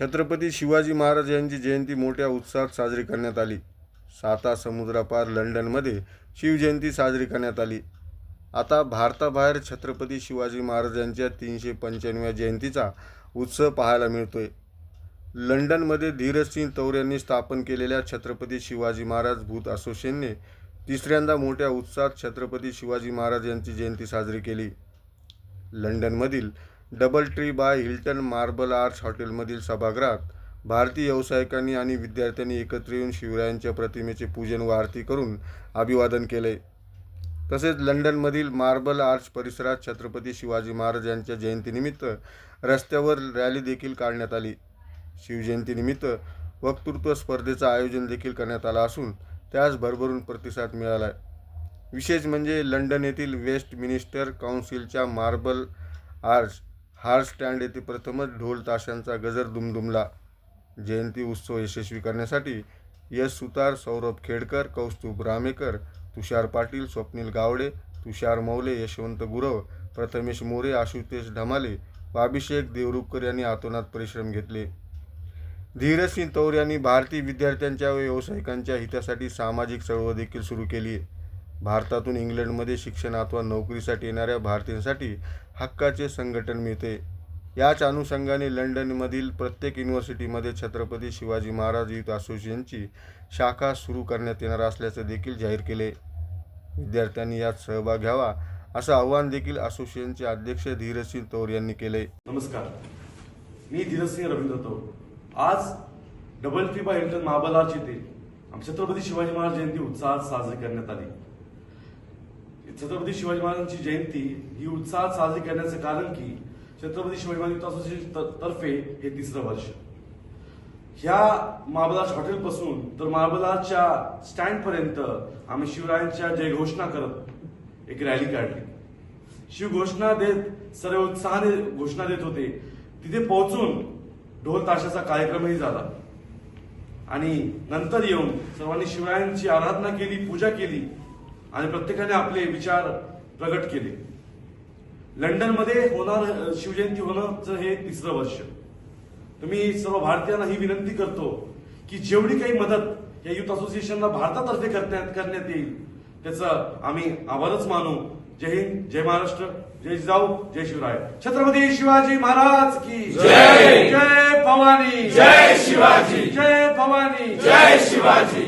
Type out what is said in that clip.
छत्रपती शिवाजी महाराज यांची जयंती मोठ्या उत्साहात साजरी करण्यात आली. साता समुद्रापार लंडनमध्ये शिवजयंती साजरी करण्यात आली. आता भारताबाहेर छत्रपती शिवाजी महाराजांच्या तीनशे पंच्याण्णव्या जयंतीचा उत्सव पाहायला मिळतोय. लंडनमध्ये धीरजसिंग तौर यांनी स्थापन केलेल्या छत्रपती शिवाजी महाराज भूत असोसिएशनने तिसऱ्यांदा मोठ्या उत्साहात छत्रपती शिवाजी महाराज यांची जयंती साजरी केली. लंडनमधील double tree by Hilton marble arts हॉटेलमधील सभागृहात भारतीय व्यावसायिकांनी आणि विद्यार्थ्यांनी एकत्र येऊन शिवरायांच्या प्रतिमेचे पूजन व आरती करून अभिवादन केले. तसेच लंडनमधील मार्बल आर्च परिसरात छत्रपती शिवाजी महाराज यांच्या जयंतीनिमित्त रस्त्यावर रॅली देखील काढण्यात आली. शिवजयंतीनिमित्त वक्तृत्व स्पर्धेचं आयोजन देखील करण्यात आलं असून त्यास भरभरून प्रतिसाद मिळाला आहे विशेष म्हणजे लंडन येथील वेस्ट मिनिस्टर काउन्सिलच्या मार्बल आर्च हार स्टँड येथे प्रथमच ढोल ताशांचा गजर दुमदुमला. जयंती उत्सव यशस्वी करण्यासाठी यश सुतार सौरभ खेडकर कौस्तुभ रामेकर तुषार पाटील स्वप्नील गावडे तुषार मौले यशवंत गुरव प्रथमेश मोरे आशुतेश ढमाले व अभिषेक देवरुखकर यांनी आतोनात परिश्रम घेतले. धीरसिंग तौर यांनी भारतीय विद्यार्थ्यांच्या व व्यावसायिकांच्या हितासाठी सामाजिक चळवळ देखील सुरू केली आहे. भारतातून इंग्लंडमध्ये शिक्षण अथवा नोकरीसाठी येणाऱ्या भारतीयांसाठी हक्काचे संघटन मिळते. याच अनुषंगाने लंडनमधील प्रत्येक युनिव्हर्सिटीमध्ये छत्रपती शिवाजी महाराज युथ असोसिएशनची शाखा सुरू करण्यात येणार असल्याचं देखील जाहीर केले. विद्यार्थ्यांनी यात सहभाग घ्यावा असं आव्हान देखील असोसिएशनचे अध्यक्ष धीरजसिंग तौर यांनी केले. नमस्कार. मी धीरजसिंह रवींद्र तौर आज double tree by Hilton marble arch येथे छत्रपती शिवाजी महाराज जयंती उत्साहात साजरी करण्यात आली. छत्रपती शिवाजी महाराजांची जयंती ही उत्साहात साजरी करण्याचं कारण की छत्रपती शिवाजी महाराज युथ असोसिएशन तर्फे हे तिसरं वर्ष. ह्या महाबलाज हॉटेलपासून हॉटेल तर मार्बल स्टँडपर्यंत आम्ही शिवरायांच्या जयघोषणा करत एक रॅली काढली. शिवघोषणा देत सर्व उत्साहाने घोषणा देत होते. तिथे पोहोचून ढोल ताशाचा कार्यक्रमही झाला. आणि नंतर येऊन सर्वांनी शिवरायांची आराधना केली पूजा केली. आणि प्रत्येकाने आपले विचार प्रगट केले. लंडनमध्ये होणार शिवजयंती होणं हे तिसरं वर्ष. तुम्ही सर्व भारतीयांना ही विनंती करतो की जेवढी काही मदत या युथ असोसिएशनला भारतातर्फे करण्यात करण्यात येईल त्याचं आम्ही आभारच मानू. जय हिंद जय महाराष्ट्र जय जिजाऊ जय शिवराय. छत्रपती शिवाजी महाराज की जय! जय भवानी! जय शिवाजी! जय भवानी! जय शिवाजी!